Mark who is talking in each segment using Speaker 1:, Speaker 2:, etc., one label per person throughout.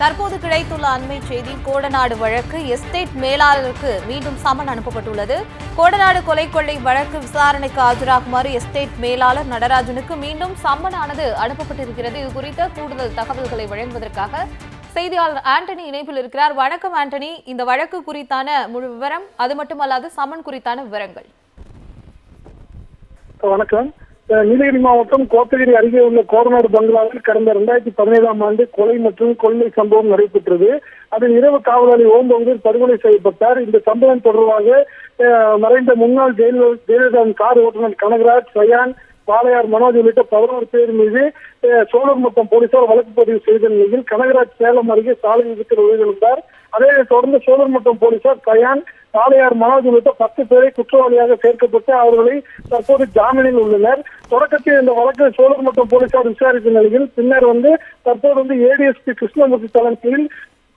Speaker 1: தற்போது கிடைத்துள்ள அண்மை செய்தி கோடநாடு வழக்கு எஸ்டேட் மேலாளருக்கு மீண்டும் சமன் அனுப்பப்பட்டுள்ளது. கோடநாடு கொலை கொள்ளை வழக்கு விசாரணைக்கு ஆஜராகுமாறு எஸ்டேட் மேலாளர் நடராஜனுக்கு மீண்டும் சம்மனானது அனுப்பப்பட்டிருக்கிறது. இது குறித்த கூடுதல் தகவல்களை வழங்குவதற்காக செய்தியாளர் ஆண்டனி இணைப்பில் இருக்கிறார். வணக்கம் ஆண்டனி. இந்த வழக்கு குறித்தான முழு விவரம் அது மட்டுமல்லாது சமன் குறித்தான விவரங்கள்.
Speaker 2: வணக்கம். நீலகிரி மாவட்டம் கோத்தகிரி அருகே உள்ள கோரநாடு பங்களாவில் கடந்த இரண்டாயிரத்தி பதினேழாம் ஆண்டு கொலை மற்றும் கொள்ளை சம்பவம் நடைபெற்றது. அதில் இரவு காவலாளி ஓம் பகுதியில் படுகொலை செய்யப்பட்டார். இந்த சம்பவம் தொடர்பாக மறைந்த முன்னாள் ஜெயலலிதா ஜெயலலிதாவின் கார் ஓட்டுநர் கனகராஜ் சயான் பாளையார் மனோஜ் உள்ளிட்ட பதினோரு பேர் மீது சோழர் மொத்தம் போலீசார் வழக்கு பதிவு செய்த நிலையில் கனகராஜ் சேலம் அருகே சாலை விபத்தில் உயிரிழந்தார். அதே தொடர்ந்து சோழர் மட்டம் போலீசார் கயான் காளையார் மனோஜ் உள்ளிட்ட பத்து பேரை குற்றவாளியாக சேர்க்கப்பட்டு அவர்களை தற்போது ஜாமீனில் உள்ளனர். தொடக்கத்தில் இந்த வழக்கை சோழர் மட்டம் போலீசார் விசாரித்த நிலையில் பின்னர் வந்து தற்போது வந்து ஏடிஎஸ்பி கிருஷ்ணமூர்த்தி தலைமையில்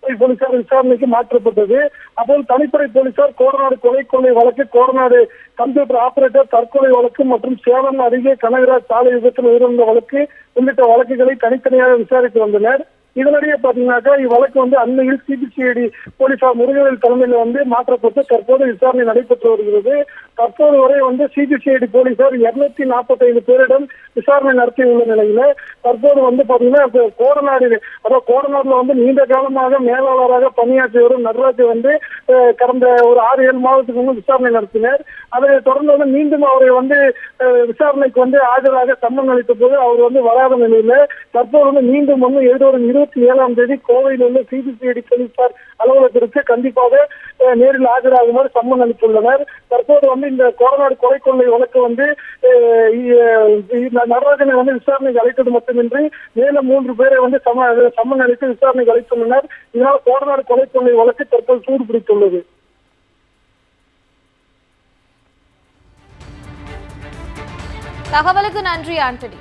Speaker 2: போலீசார் விசாரணைக்கு மாற்றப்பட்டது. அப்போது தனிப்படை போலீசார் கோரநாடு கொலை கொள்ளை வழக்கு கோரநாடு கம்ப்யூட்டர் ஆபரேட்டர் தற்கொலை வழக்கு மற்றும் சேலம் அருகே கனகராஜ் சாலை விபத்தில் உயிரிழந்த வழக்கு உள்ளிட்ட வழக்குகளை தனித்தனியாக விசாரித்து வந்தனர். இதனிடையே பாத்தீங்கன்னாக்கா இவ்வழக்கு வந்து அண்மையில் சிபிசிஐடி போலீசார் முருகவேல் தலைமையில வந்து மாற்றப்பட்டு தற்போது விசாரணை நடைபெற்று வருகிறது. தற்போது வரை வந்து சிபிசிஐடி போலீசார் இருநூத்தி நாற்பத்தி ஐந்து பேரிடம் விசாரணை நடத்தியுள்ள நிலையில தற்போது வந்து பாத்தீங்கன்னா கோடநாடு அதாவது கோடநாடுல வந்து நீண்ட காலமாக மேலாளராக பணியாற்றி வரும் நடராஜ் வந்து கடந்த ஒரு ஆறு ஏழு மாதத்துக்கு முன்பு விசாரணை நடத்தினர். அதை தொடர்ந்து வந்து மீண்டும் அவரை வந்து விசாரணைக்கு வந்து ஆஜராக சம்மன் அளித்த போது அவர் வந்து வராத நிலையில தற்போது வந்து மீண்டும் வந்து எதிர்வரும் இருபத்தி ஏழாம் தேதி கோவையில் உள்ள சிபிசிஐடி போலீசார் அலுவலகத்திற்கு கண்டிப்பாக நேரில் ஆஜராகுமாறு சம்மன் அளித்துள்ளனர். தற்போது வந்து இந்த கோடநாடு கொலை கொள்ளை வழக்கு வந்து நடராஜனை வந்து விசாரணைக்கு அழைத்தது மட்டுமின்றி மேலும் மூன்று பேரை வந்து சம சம்மன் அளித்து விசாரணைக்கு அழைத்துள்ளனர். இதனால் கோடநாடு கொலை கொள்ளை வழக்கு தற்போது சூடு பிடித்துள்ளது
Speaker 1: தகவலுக்கு நன்றி ஆண்டனி.